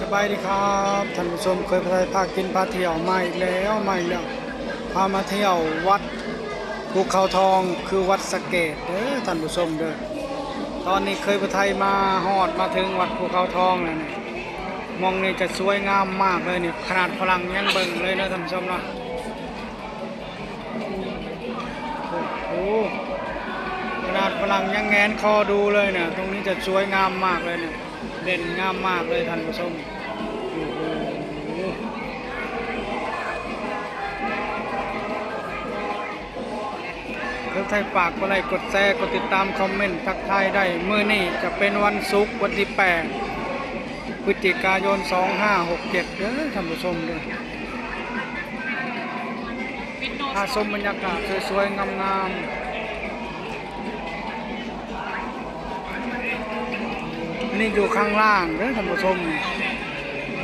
สบายดีครับท่านผู้ชมเคยพาพากินพาเที่ยวมาอีกแล้วมาอีกแล้วพามาเที่ยววัดภูเขาทองคือวัดสะเกดเด้อท่านผู้ชมเด้อตอนนี้เคยไปไทยมาฮอดมาถึงวัดภูเขาทองแล้วนี่มองนี่จะสวยงามมากเลยนี่ขนาดพลังยังเบิ่งเลยนะท่านผู้ชมเนาะโอ้โหขนาดพลังยังแงนคอดูเลยเนี่ยตรงนี้จะสวยงามมากเลยเนี่ย เด่นงามมากเลยท่านผู้ชมโอ้โหเพื่อไทยฝากกดไลค์กดแชร์กดติดตามคอมเมนต์ทักทายได้เมื่อนี้จะเป็นวันศุกร์วันที่8พฤศจิกายน 2567เด้อท่านผู้ชมเด้อพาชมบรรยากาศสวยๆงามๆ นี่อยู่ข้างล่างเด้อท่านผู้ชม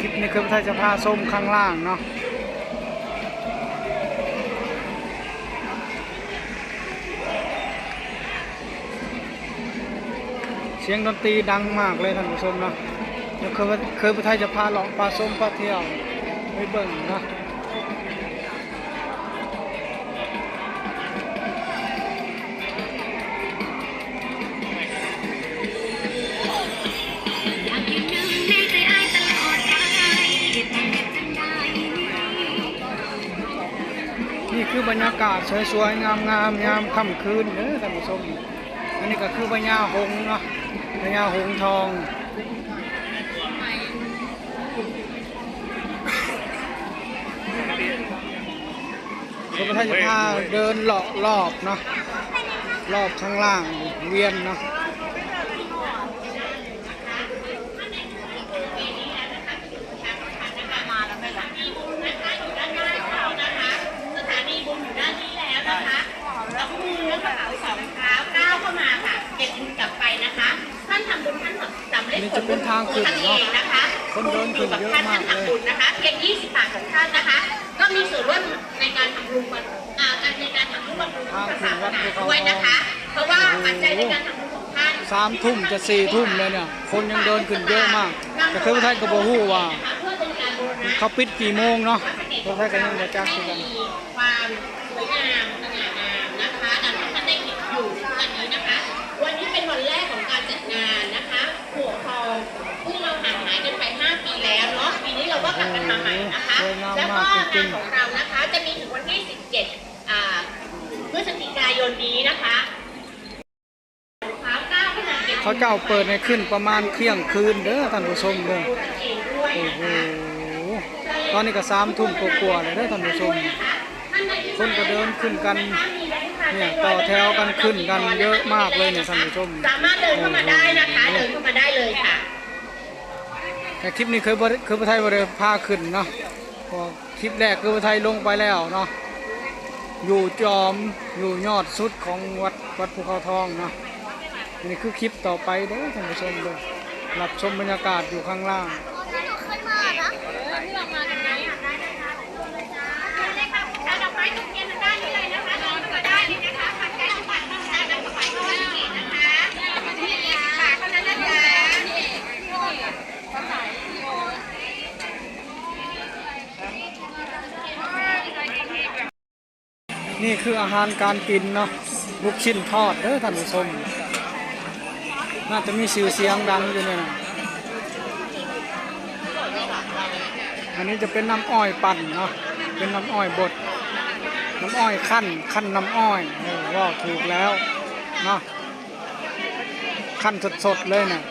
คลิปนี้คือพระไทยจะพาส้มข้างล่างเนาะเสียงดนตรีดังมากเลยท่านผู้ชมเนาะเดี๋ยวคือคือพระไทยจะพาเลาะพาส้มพาเที่ยวไปเบิ่งเนาะ คือบรรยากาศสวยๆงามๆยามค่ำคืนเด้อท่านผู้ชมอันนี้ก็คือพญาหงส์เนาะพญาหงส์ทองคุณพระจะพาเดินเลาะรอบเนาะรอบข้างล่างเวียนเนาะ สถานีบุญอยู่ด้านนี้แล้วนะคะแล้วมือแล้วกระเป๋าสองเท้าก้าวเข้ามาค่ะเก็บบุญกลับไปนะคะ ท่านทำบุญท่าน สำเร็จผลบุญท่านเองนะคะคนเดินขึ้นเยอะมากท่านเลยทำบุญนะคะเพียง20 บาทของท่านนะคะ ก็มีส่วนร่วมในการทำบุญบำอ่าการในการทำบุญบำรุงพุทธศาสนาด้วยนะคะ เพราะว่าปัจจัยในการทำบุญของท่านสามทุ่มจะสี่ทุ่มเลยเนี่ย คนยังเดินขึ้นเยอะมาก แต่คือพระท่านก็บอกฮู้ว่าเพื่อเป็นการบูรณะเขาปิดกี่โมงเนาะพระท่านก็ยังบ่จักให้คือกันมีความสวยงามสง่างาม ก็กจริงางนๆของเรานะคะจะมีถึงวันที่ 17อ่าพฤศจิกายนนี้นะคะเท้าก้าวขนาดเก็บเขาเจ้าเปิดในขึ้นประมาณเที่ยงคืนเด้อท่านผู้ชมเด้อดูกันเองด้วยโอ้นะโหคะตอนนี้ก็สามทุ่มกว่าๆเลยเด้อท่านผู้ชม คนก็เดินขึ้นกันเนี่ยต่อแถวกันขึ้นกันเยอะมากเลยเนี่ยท่านผู้ชม สามารถเดินเข้ามาได้นะคะ เดินเข้ามาได้เลยค่ะแต่คลิปนี้เคยบ่ได้เคยพระไทยบริพาขึ้นเนาะ พอคลิปแรกคือพระไทยลงไปแล้วเนาะอยู่จอมอยู่ยอดสุดของวัดวัดภูเขาทองเนาะนนี่คือคลิปต่อไปเด้อท่านผู้ชมเด้อรับชมบรรยากาศอยู่ข้างล่าง เคยมานะเออที่เรามากันไหนอะได้ได้ค่ะเลยจ้าเลยค่ะเอาดอกไม้ทุกเทียนทางด้านนี้เลยนะคะเดินเข้ามาได้เลยนะคะปัจจัยทุกบาททุกสตางค์นำถวายพระวัดเกศนะคะที่ยี่สิบบาทเท่านั้นนะจ๊ะ นี่คืออาหารการกินเนาะลูกชิ้นทอดเด้อท่านผู้ชมน่าจะมีชื่อเสียงดังอยู่เนี่ยนะอันนี้จะเป็นน้ำอ้อยปั่นเนาะเป็นน้ำอ้อยบด น้ำอ้อยขั้นขั้นน้ำอ้อยเออว่าถูกแล้วเนาะขั้นสดๆเลยเนี่ย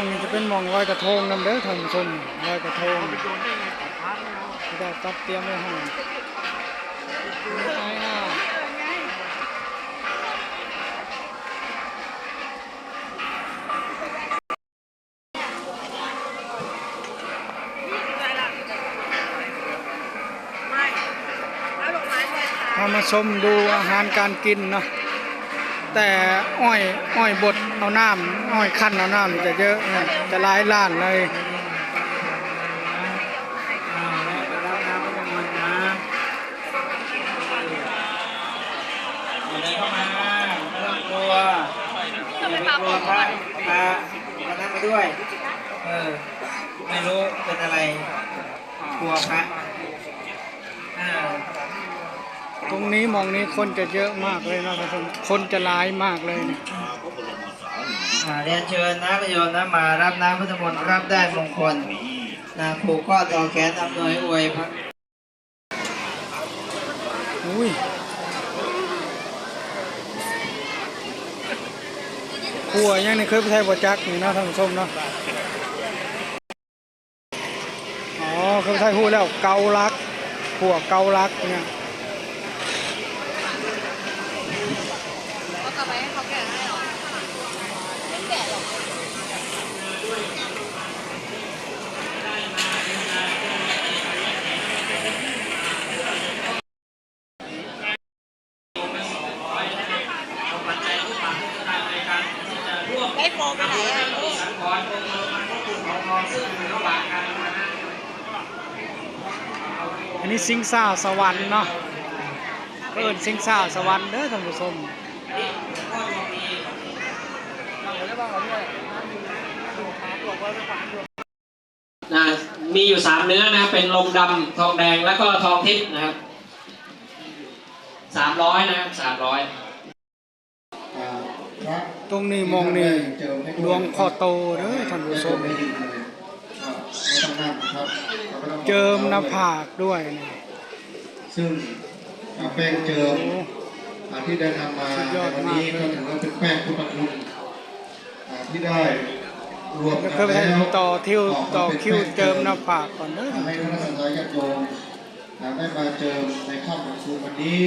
องนี้จะเป็นหมองลอยกระทงนำเด้อท่านผู้ชมลอยกระทงที่ได้จัดเตรียมไว้ให้ไม่ใช่นะพามาชมดูอาหารการกินเนาะ แต่อ้อยอ้อยบดเอาน้ำอ้อยขั้นเอาน้ำจะเยอะจะหลายล้านเลยรวมพระพระนั่งมาด้วย เออ ไม่รู้เป็นอะไร กลัวพระอ้า ตรงนี้มองนี้คนจะเยอะมากเลยนะท่านผู้ชมคนจะร้ายมากเลยเนี่ยอ่าเรียนเชิญนะประโยชน์นะมารับน้ำพุทธมนต์รับได้มงคลนะผูกข้อต่อแขนอำนวยอวยพระอุ้ยหัวยังนี่เคยไปไทยบ่จักนี่นะท่านผู้ชมเนาะอ๋อเคยไปไทยพูดแล้วเกาลักหัวเกาลักเนี่ย ก็กลับไปให้เขาแกะให้หรอไม่แกะหรอก ได้โฟมไปไหนอะ อันนี้สิงซ่าสวรรค์เนาะเอิ้นสิงซ่าสวรรค์เด้อท่านผู้ชมนะมีอยู่สามเนื้อนะเป็นลมดำทองแดงแล้วก็ทองทิพย์นะครับสามร้อยนะครับสามร้อยตรงนี้มองนี่หลวงพ่อโตเด้อท่านผู้ชม เจิมหน้าผากด้วยนี่ซึ่งแป้งเจิมโอ้อ่าที่ได้นำมาสุดยอดวันนี้มากเลยก็ถือว่าเป็นแป้งพุทธคุณอ่าที่ได้รวมก็กันเคยไปแล้วต่อทิวออกมาต่อเป็นคิวแป้งเจิมหน้าผากก่อนเด้อทำให้พระสันตญาติโยมอ่าได้มาเจิมในค่ำวันคืนวันนี้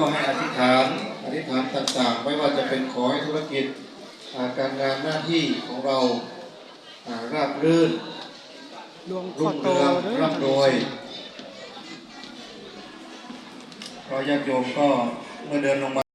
ก็ให้อธิษฐานอธิษฐานต่างๆ ไม่ว่าจะเป็นขอให้ธุรกิจอ่าการงานหน้าที่ของเราอ่า ราบรื่นรุ่งเรืองร่ำรวยเพราะญาติโยมก็เมื่อเดินลงมา